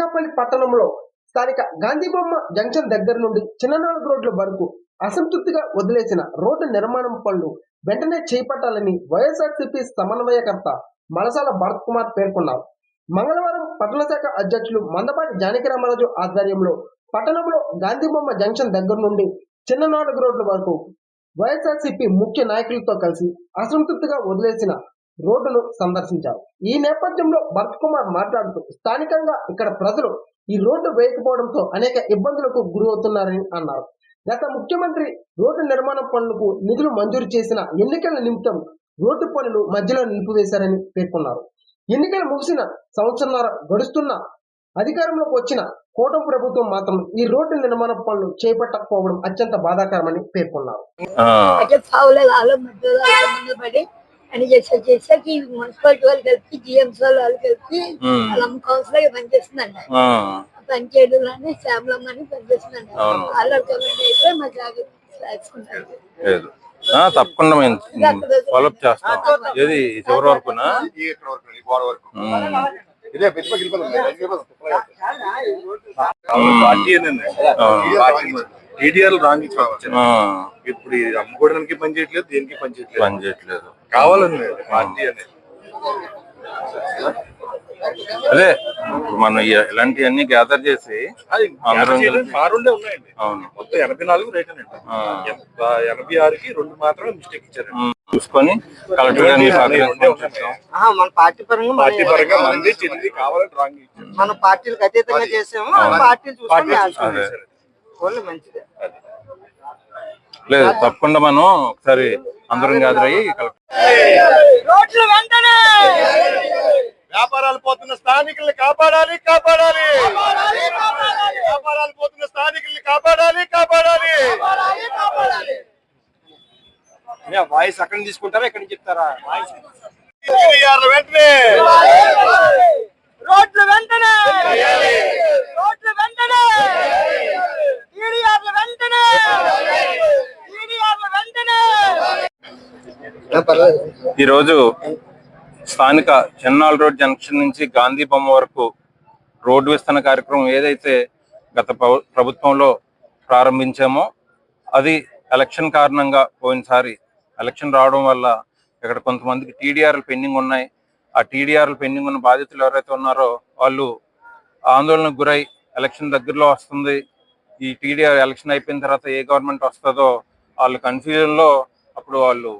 అనకాపల్లి పట్టణంలో స్థానిక గాంధీబొమ్మ జంక్షన్ దగ్గర నుండి చిన్ననాలుగు రోడ్ల వరకు అసంతృప్తిగా వదిలేసిన రోడ్డు నిర్మాణం పనులు వెంటనే చేపట్టాలని వైఎస్ఆర్సీపీ సమన్వయకర్త మలసాల భరత్ కుమార్ పేర్కొన్నారు. మంగళవారం పట్టణ శాఖ అధ్యక్షులు మందపాటి జానకిరామరాజు ఆధ్వర్యంలో పట్టణంలో గాంధీబొమ్మ జంక్షన్ దగ్గర నుండి చిన్ననాలుగు రోడ్ల వరకు వైఎస్ఆర్సీపీ ముఖ్య నాయకులతో కలిసి అసంతృప్తిగా వదిలేసిన రోడ్డును సందర్శించారు. ఈ నేపథ్యంలో భరత్ కుమార్ మాట్లాడుతూ స్థానికంగా ఇక్కడ ప్రజలు ఈ రోడ్డు వేయకపోవడంతో అనేక ఇబ్బందులకు గురి అవుతున్నారని అన్నారు. గత ముఖ్యమంత్రి రోడ్డు నిర్మాణ పనులకు నిధులు మంజూరు చేసిన ఎన్నికల నిమిత్తం రోడ్డు పనులు మధ్యలో నిలిపివేశారని పేర్కొన్నారు. ఎన్నికలు ముగిసిన సంవత్సరంన్నర గడుస్తున్న అధికారంలోకి వచ్చిన కూటమి ప్రభుత్వం మాత్రం ఈ రోడ్డు నిర్మాణ పనులు చేపట్టకపోవడం అత్యంత బాధాకరమని పేర్కొన్నారు. అని చేసే చేసాకి మున్సిపాలిటీ వాళ్ళు కలిపి జిఎంసీ వాళ్ళు కలిపి వాళ్ళ కౌన్సిలర్ పనిచేస్తుందండి ఆ, పనిచేయడంలోనే శ్యామలమ్మ అని పనిచేస్తుందండి. వాళ్ళు కమెంట్ అయితే మా జాగ్రత్త రాసుకుంటారు లేదు. ఆ, తప్పకుండా మేము ఫాలోఅప్ చేస్తాం. ఏది చివరి వరకు టీడీఆర్ రాంగ్ ఇప్పుడు అమ్ముకోవడానికి పని చేయట్లేదు దేనికి పని చేయట్లేదు. పని చేయట్లేదు. కావాలని పార్టీ అనేది. అదే మనం ఇలాంటివన్నీ గ్యాదర్ చేసి ఉండే ఉన్నాయండి. అవును. మొత్తం ఎనభై నాలుగు రేట్ అండి. ఆ. ఎనభై- ఆరుకి రెండు మాత్రమే మిస్టేక్ ఇచ్చారు చూసుకొని మన పార్టీ పరంగా పార్టీ పరంగా మంది చెల్లి కావాలని రాంగ్ ఇచ్చారు. మన పార్టీలకు అతీతంగా చేసాము. పార్టీలు చూసుకొని పార్టీ. ఓన్లీ మంచిదే. లేదు తప్పకుండా మనం ఒకసారి అందరం వెంటనే! వ్యాపారాలు పోతున్న స్థానికుల్ని కాపాడాలి కాపాడాలి! వ్యాపారాలు పోతున్న స్థానికుల్ని కాపాడాలి కాపాడాలి! వాయిస్ అక్కడ తీసుకుంటారా? ఇక్కడ చెప్తారా? టీడీఆర్ల వెంటనే రోడ్లు వెంటనే రోడ్లు వెంటనే టీడీఆర్లు వెంటనే టీడీఆర్లు వెంటనే ఈరోజు స్థానిక చెన్నాల్ రోడ్ జంక్షన్ నుంచి గాంధీ బొమ్మ వరకు రోడ్డు విస్తరణ కార్యక్రమం ఏదైతే గత ప్రభుత్వంలో ప్రారంభించామో అది ఎలక్షన్ కారణంగా పోయినసారి ఎలక్షన్ రావడం వల్ల ఇక్కడ కొంతమందికి టీడీఆర్లు పెండింగ్ ఉన్నాయి. ఆ టీడీఆర్లు పెండింగ్ ఉన్న బాధితులు ఎవరైతే ఉన్నారో వాళ్ళు ఆందోళనకు గురై ఎలక్షన్ దగ్గరలో వస్తుంది. ఈ టీడీఆర్ ఎలక్షన్ అయిపోయిన తర్వాత ఏ గవర్నమెంట్ వస్తుందో వాళ్ళు కన్ఫ్యూజన్లో అప్పుడు వాళ్ళు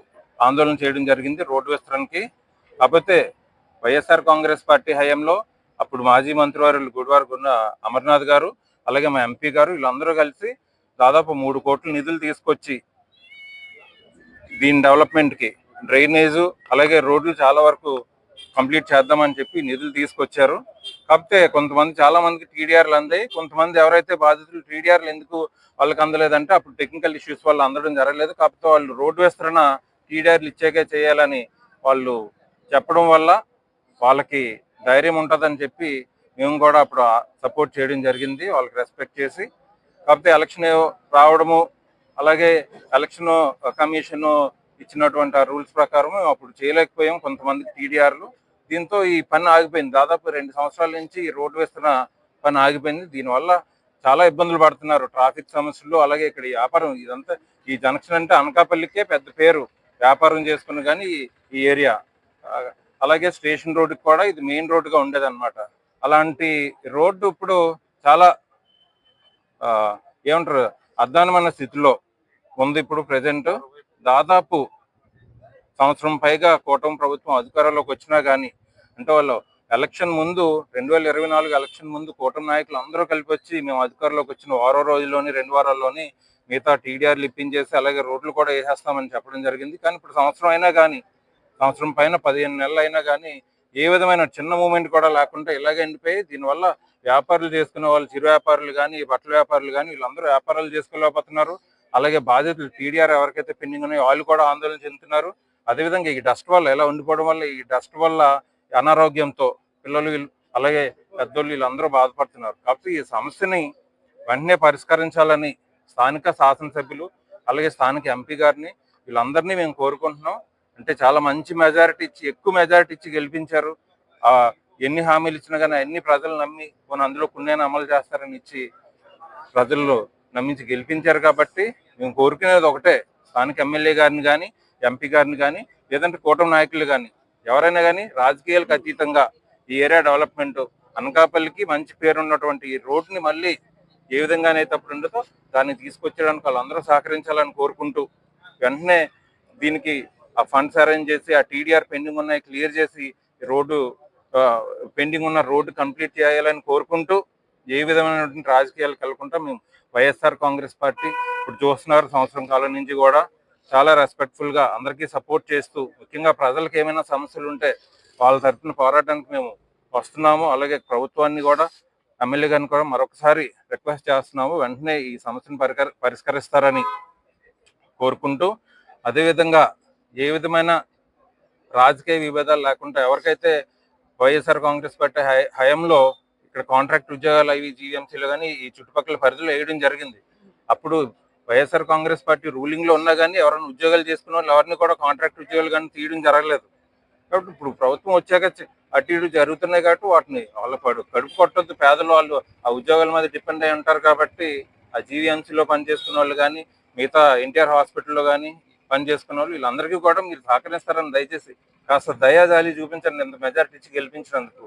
ఆందోళన చేయడం జరిగింది రోడ్డు విస్తరణకి. కాకపోతే వైఎస్ఆర్ కాంగ్రెస్ పార్టీ హయాంలో అప్పుడు మాజీ మంత్రివారులు గుడివారు గున్న అమర్నాథ్ గారు అలాగే మా ఎంపీ గారు వీళ్ళందరూ కలిసి దాదాపు మూడు కోట్ల నిధులు తీసుకొచ్చి దీని డెవలప్మెంట్కి డ్రైనేజు అలాగే రోడ్లు చాలా వరకు కంప్లీట్ చేద్దామని చెప్పి నిధులు తీసుకొచ్చారు. కాకపోతే కొంతమంది చాలా మందికి టీడీఆర్లు అందాయి కొంతమంది ఎవరైతే బాధితులు టీడీఆర్లు ఎందుకు వాళ్ళకి అందలేదంటే అప్పుడు టెక్నికల్ ఇష్యూస్ వల్ల అందడం జరగలేదు. కాకపోతే వాళ్ళు రోడ్డు విస్తరణ టీడీఆర్లు ఇచ్చాకే చేయాలని వాళ్ళు చెప్పడం వల్ల వాళ్ళకి ధైర్యం ఉంటుందని చెప్పి మేము కూడా అప్పుడు సపోర్ట్ చేయడం జరిగింది. వాళ్ళకి రెస్పెక్ట్ చేసి కాకపోతే ఎలక్షన్ రావడము అలాగే ఎలక్షన్ కమిషన్ ఇచ్చినటువంటి ఆ రూల్స్ ప్రకారం అప్పుడు చేయలేకపోయాం. కొంతమంది టీడీఆర్లు దీంతో ఈ పని ఆగిపోయింది. దాదాపు రెండు సంవత్సరాల నుంచి ఈ రోడ్డు వేస్తున్న పని ఆగిపోయింది. దీనివల్ల చాలా ఇబ్బందులు పడుతున్నారు. ట్రాఫిక్ సమస్యలు అలాగే ఇక్కడ వ్యాపారం ఇదంతా ఈ జంక్షన్ అంటే అనకాపల్లికే పెద్ద పేరు. వ్యాపారం చేసుకుని కానీ ఈ- ఏరియా. అలాగే స్టేషన్ రోడ్డుకి కూడా ఇది మెయిన్ రోడ్డుగా ఉండేదన్నమాట. అలాంటి రోడ్డు ఇప్పుడు చాలా ఆ, ఏమంటారు అద్దానమైన స్థితిలో ఉంది ఇప్పుడు ప్రజెంట్ దాదాపు సంవత్సరం పైగా కూటమి ప్రభుత్వం అధికారంలోకి వచ్చినా కానీ అంటే వాళ్ళు ఎలక్షన్ ముందు రెండు వేల ఇరవై నాలుగు ఎలక్షన్ ముందు కూటమి నాయకులు అందరూ కలిపి వచ్చి మేము అధికారంలోకి వచ్చిన వారో రోజుల్లోని రెండు వారాల్లోని మిగతా టీడీఆర్లు ఇప్పించేసి అలాగే రోడ్లు కూడా వేసేస్తామని చెప్పడం జరిగింది. కానీ ఇప్పుడు సంవత్సరం అయినా కానీ సంవత్సరం పైన పదిహేను నెలలు అయినా కానీ ఏ విధమైన చిన్న మూమెంట్ కూడా లేకుండా ఇలాగే ఎండిపోయి దీనివల్ల వ్యాపారులు చేసుకునే వాళ్ళు చిరు వ్యాపారులు కానీ బట్టల వ్యాపారులు కానీ వీళ్ళందరూ వ్యాపారాలు చేసుకోలేకపోతున్నారు. అలాగే బాధితులు టీడీఆర్ ఎవరికైతే పెండింగ్ ఉన్నాయో వాళ్ళు కూడా ఆందోళన చెందుతున్నారు. అదేవిధంగా ఈ డస్ట్ వల్ల ఎలా ఉండిపోవడం వల్ల ఈ డస్ట్ వల్ల అనారోగ్యంతో పిల్లలు అలాగే పెద్దోళ్ళు వీళ్ళందరూ బాధపడుతున్నారు. కాబట్టి ఈ సమస్యని వెంటనే పరిష్కరించాలని స్థానిక శాసనసభ్యులు అలాగే స్థానిక ఎంపీ గారిని వీళ్ళందరినీ మేము కోరుకుంటున్నాం. అంటే చాలా మంచి మెజారిటీ ఇచ్చి ఎక్కువ మెజారిటీ ఇచ్చి గెలిపించారు. ఎన్ని హామీలు ఇచ్చినా కానీ అన్ని ప్రజలు నమ్మి కొన్ని అందులో కొన్ని అమలు చేస్తారని ఇచ్చి ప్రజల్లో నమ్మించి గెలిపించారు కాబట్టి మేము కోరుకునేది ఒకటే. స్థానిక ఎమ్మెల్యే గారిని కానీ ఎంపీ గారిని కానీ లేదంటే కూటమి నాయకులు కానీ ఎవరైనా కానీ రాజకీయాలకు అతీతంగా ఈ ఏరియా డెవలప్మెంట్ అనకాపల్లికి మంచి పేరు ఉన్నటువంటి ఈ రోడ్ని మళ్ళీ ఏ విధంగానైతే అప్పుడు ఉండదో దాన్ని తీసుకొచ్చేయడానికి వాళ్ళందరూ సహకరించాలని కోరుకుంటూ వెంటనే దీనికి ఆ ఫండ్స్ అరేంజ్ చేసి ఆ టీడీఆర్ పెండింగ్ ఉన్నాయి క్లియర్ చేసి రోడ్డు పెండింగ్ ఉన్న రోడ్డు కంప్లీట్ చేయాలని కోరుకుంటూ ఏ విధమైనటువంటి రాజకీయాలకు వెళ్ళకుండా మేము వైఎస్ఆర్ కాంగ్రెస్ పార్టీ ఇప్పుడు చూస్తున్నారు. సంవత్సరం కాలం నుంచి కూడా చాలా రెస్పెక్ట్ఫుల్గా అందరికీ సపోర్ట్ చేస్తూ ముఖ్యంగా ప్రజలకు ఏమైనా సమస్యలు ఉంటే వాళ్ళ తరఫున పోరాటానికి మేము వస్తున్నాము. అలాగే ప్రభుత్వాన్ని కూడా ఎమ్మెల్యే గారిని కూడా మరొకసారి రిక్వెస్ట్ చేస్తున్నాము. వెంటనే ఈ సమస్యను పరికర పరిష్కరిస్తారని కోరుకుంటూ అదేవిధంగా ఏ విధమైన రాజకీయ విభేదాలు లేకుండా ఎవరికైతే వైఎస్ఆర్ కాంగ్రెస్ పార్టీ హయంలో హయాంలో ఇక్కడ కాంట్రాక్ట్ ఉద్యోగాలు అవి జీవీఎంసీలో కానీ ఈ చుట్టుపక్కల పరిధిలో వేయడం జరిగింది. అప్పుడు వైఎస్ఆర్ కాంగ్రెస్ పార్టీ రూలింగ్లో ఉన్నా కానీ ఎవరైనా ఉద్యోగాలు చేసుకున్న వాళ్ళు ఎవరిని కూడా కాంట్రాక్ట్ ఉద్యోగాలు కానీ తీయడం జరగలేదు. కాబట్టి ఇప్పుడు ప్రభుత్వం వచ్చాక అటు ఇటు జరుగుతున్నాయి కాబట్టి వాటిని వాళ్ళ పడు కడుపు కొట్టద్దు. పేదలు వాళ్ళు ఆ ఉద్యోగాల మీద డిపెండ్ అయి ఉంటారు కాబట్టి ఆ జీవీఎంసీలో పనిచేస్తున్న వాళ్ళు కానీ మిగతా ఎన్టీఆర్ హాస్పిటల్లో కానీ పనిచేసుకున్న వాళ్ళు వీళ్ళందరికీ కూడా మీరు సహకరిస్తారని దయచేసి కాస్త దయాజాలి చూపించండి. ఇంత మెజార్టీ ఇచ్చి గెలిపించినందుకు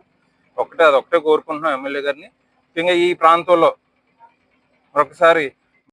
ఒకటే అది ఒకటే కోరుకుంటున్నాం ఎమ్మెల్యే గారిని. ఇంకా ఈ ప్రాంతంలో మరొకసారి